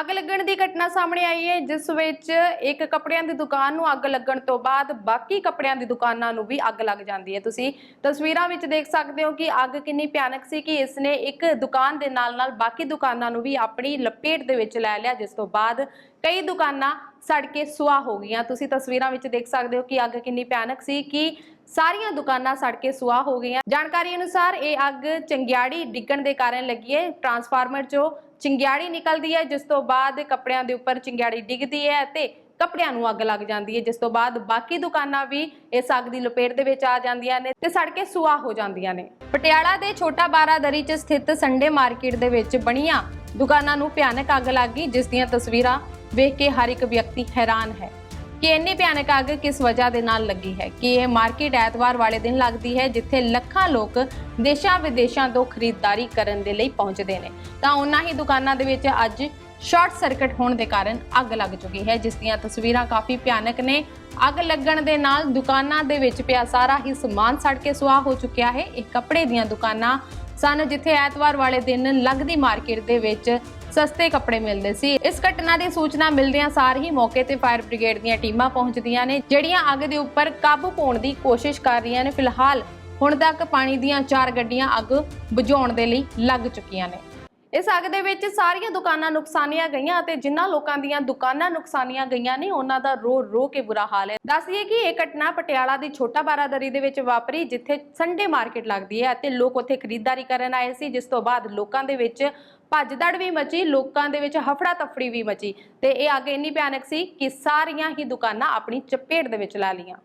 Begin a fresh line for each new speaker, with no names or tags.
ਅੱਗ ਲੱਗਣ ਦੀ ਘਟਨਾ ਸਾਹਮਣੇ ਆਈ ਹੈ, ਜਿਸ ਵਿੱਚ ਇੱਕ ਕੱਪੜਿਆਂ ਦੀ ਦੁਕਾਨ ਨੂੰ ਅੱਗ ਲੱਗਣ ਤੋਂ ਬਾਅਦ ਬਾਕੀ ਕੱਪੜਿਆਂ ਦੀ ਦੁਕਾਨਾਂ ਨੂੰ ਵੀ ਅੱਗ ਲੱਗ ਜਾਂਦੀ ਹੈ। ਤੁਸੀਂ ਤਸਵੀਰਾਂ ਵਿੱਚ ਦੇਖ ਸਕਦੇ ਹੋ ਕਿ ਅੱਗ ਕਿੰਨੀ ਭਿਆਨਕ ਸੀ ਕਿ ਇਸ ਨੇ ਇੱਕ ਦੁਕਾਨ ਦੇ ਨਾਲ-ਨਾਲ ਬਾਕੀ ਦੁਕਾਨਾਂ ਨੂੰ ਵੀ ਆਪਣੀ ਲਪੇਟ ਦੇ ਵਿੱਚ ਲੈ ਲਿਆ, ਜਿਸ ਤੋਂ ਬਾਅਦ ਕਈ ਦੁਕਾਨਾਂ ਸੜ ਕੇ ਸੁਆਹ ਹੋ ਗਈਆਂ। ਤੁਸੀਂ ਤਸਵੀਰਾਂ ਵਿੱਚ ਦੇਖ ਸਕਦੇ ਹੋ ਕਿ ਅੱਗ ਕਿੰਨੀ ਭਿਆਨਕ ਸੀ ਕਿ ਸਾਰੀਆਂ ਦੁਕਾਨਾਂ ਸੜ ਕੇ ਸੁਆਹ ਹੋ ਗਈਆਂ। ਜਾਣਕਾਰੀ ਅਨੁਸਾਰ ਇਹ ਅੱਗ ਚੰਗਿਆੜੀ ਡਿੱਗਣ ਦੇ ਕਾਰਨ ਲੱਗੀ ਹੈ। ਟਰਾਂਸਫਾਰਮਰ 'ਚੋਂ ਚਿੰਗਿਆੜੀ ਨਿਕਲਦੀ ਹੈ, ਜਿਸ ਤੋਂ ਬਾਅਦ ਕੱਪੜਿਆਂ ਦੇ ਉੱਪਰ ਚੰਗਿਆੜੀ ਡਿੱਗਦੀ ਹੈ ਅਤੇ ਕੱਪੜਿਆਂ ਨੂੰ ਅੱਗ ਲੱਗ ਜਾਂਦੀ ਹੈ, ਜਿਸ ਤੋਂ ਬਾਅਦ ਬਾਕੀ ਦੁਕਾਨਾਂ ਵੀ ਇਸ ਅੱਗ ਦੀ ਲਪੇਟ ਦੇ ਵਿੱਚ ਆ ਜਾਂਦੀਆਂ ਨੇ ਤੇ ਸੜ ਕੇ ਸੁਆਹ ਹੋ ਜਾਂਦੀਆਂ ਨੇ। ਪਟਿਆਲਾ ਦੇ ਛੋਟਾ ਬਾਰਾਦਰੀ 'ਚ ਸਥਿਤ ਸੰਡੇ ਮਾਰਕੀਟ ਦੇ ਵਿੱਚ ਬਣੀਆਂ ਦੁਕਾਨਾਂ ਨੂੰ ਭਿਆਨਕ ਅੱਗ ਲੱਗ ਗਈ, ਜਿਸ ਦੀਆਂ ਤਸਵੀਰਾਂ ਵੇਖ ਕੇ ਹਰ ਇੱਕ ਵਿਅਕਤੀ ਹੈਰਾਨ ਹੈ ਕਿ ਇੰਨੀ ਭਿਆਨਕ ਅੱਗ ਕਿਸ ਵਜ੍ਹਾ ਦੇ ਨਾਲ ਲੱਗੀ ਹੈ? ਕਿ ਇਹ ਮਾਰਕੀਟ ਐਤਵਾਰ ਵਾਲੇ ਦਿਨ ਲੱਗਦੀ ਹੈ, ਜਿੱਥੇ ਲੱਖਾਂ ਲੋਕ ਦੇਸ਼ਾਂ ਵਿਦੇਸ਼ਾਂ ਤੋਂ ਖਰੀਦਦਾਰੀ ਕਰਨ ਦੇ ਲਈ ਪਹੁੰਚਦੇ ਨੇ? ਤਾਂ ਉਹਨਾਂ ਹੀ ਦੁਕਾਨਾਂ ਦੇ ਵਿੱਚ ਅੱਜ ਸ਼ਾਰਟ ਸਰਕਟ ਹੋਣ ਦੇ ਕਾਰਨ ਅੱਗ ਲੱਗ ਚੁੱਕੀ ਹੈ, ਜਿਸ ਦੀਆਂ ਤਸਵੀਰਾਂ ਕਾਫੀ ਭਿਆਨਕ ਨੇ। ਅੱਗ ਲੱਗਣ ਦੇ ਨਾਲ ਦੁਕਾਨਾਂ ਦੇ ਵਿੱਚ ਪਿਆ ਸਾਰਾ ਹੀ ਸਮਾਨ ਸੜ ਕੇ ਸੁਆਹ ਹੋ ਚੁੱਕਿਆ ਹੈ। ਇਹ ਕੱਪੜੇ ਦੀਆਂ ਦੁਕਾਨਾਂ ਸਨ, ਜਿੱਥੇ ਐਤਵਾਰ ਵਾਲੇ ਦਿਨ ਲੱਗਦੀ ਮਾਰਕੀਟ ਦੇ ਵਿੱਚ ਸਸਤੇ ਕੱਪੜੇ ਮਿਲਦੇ ਸੀ। ਇਸ ਘਟਨਾ ਦੀ ਸੂਚਨਾ ਮਿਲਦਿਆਂ ਸਾਰ ਹੀ ਮੌਕੇ ਤੇ ਫਾਇਰ ਬ੍ਰਿਗੇਡ ਦੀਆਂ ਟੀਮਾਂ ਪਹੁੰਚਦੀਆਂ ਨੇ, ਜਿਹੜੀਆਂ ਅੱਗ ਦੇ ਉੱਪਰ ਕਾਬੂ ਪਾਉਣ ਦੀ ਕੋਸ਼ਿਸ਼ ਕਰ ਰਹੀਆਂ ਨੇ। ਫਿਲਹਾਲ ਹੁਣ ਤੱਕ ਪਾਣੀ ਦੀਆਂ ਚਾਰ ਗੱਡੀਆਂ ਅੱਗ ਬੁਝਾਉਣ ਦੇ ਲਈ ਲੱਗ ਚੁੱਕੀਆਂ ਨੇ। ਇਸ ਅੱਗ ਦੇ ਵਿੱਚ ਸਾਰੀਆਂ ਦੁਕਾਨਾਂ ਨੁਕਸਾਨੀਆਂ ਗਈਆਂ ਅਤੇ ਜਿਨ੍ਹਾਂ ਲੋਕਾਂ ਦੀਆਂ ਦੁਕਾਨਾਂ ਨੁਕਸਾਨੀਆਂ ਗਈਆਂ ਨੇ, ਉਹਨਾਂ ਦਾ ਰੋ ਰੋ ਕੇ ਬੁਰਾ ਹਾਲ ਹੈ। ਦੱਸ ਕਿ ਇਹ ਘਟਨਾ ਪਟਿਆਲਾ ਦੀ ਛੋਟਾ ਬਾਰਾਦਰੀ ਦੇ ਵਿੱਚ ਵਾਪਰੀ, ਜਿੱਥੇ ਸੰਡੇ ਮਾਰਕੀਟ ਲੱਗਦੀ ਹੈ ਅਤੇ ਲੋਕ ਉੱਥੇ ਖਰੀਦਦਾਰੀ ਕਰਨ ਆਏ ਸੀ, ਜਿਸ ਤੋਂ ਬਾਅਦ ਲੋਕਾਂ ਦੇ ਵਿੱਚ ਭੱਜਦੜ ਵੀ ਮਚੀ, ਲੋਕਾਂ ਦੇ ਵਿੱਚ ਹਫੜਾ ਤਫੜੀ ਵੀ ਮਚੀ ਤੇ ਇਹ ਅੱਗ ਇੰਨੀ ਭਿਆਨਕ ਸੀ ਕਿ ਸਾਰੀਆਂ ਹੀ ਦੁਕਾਨਾਂ ਆਪਣੀ ਚਪੇਟ ਦੇ ਵਿੱਚ ਲਾ ਲਈਆਂ।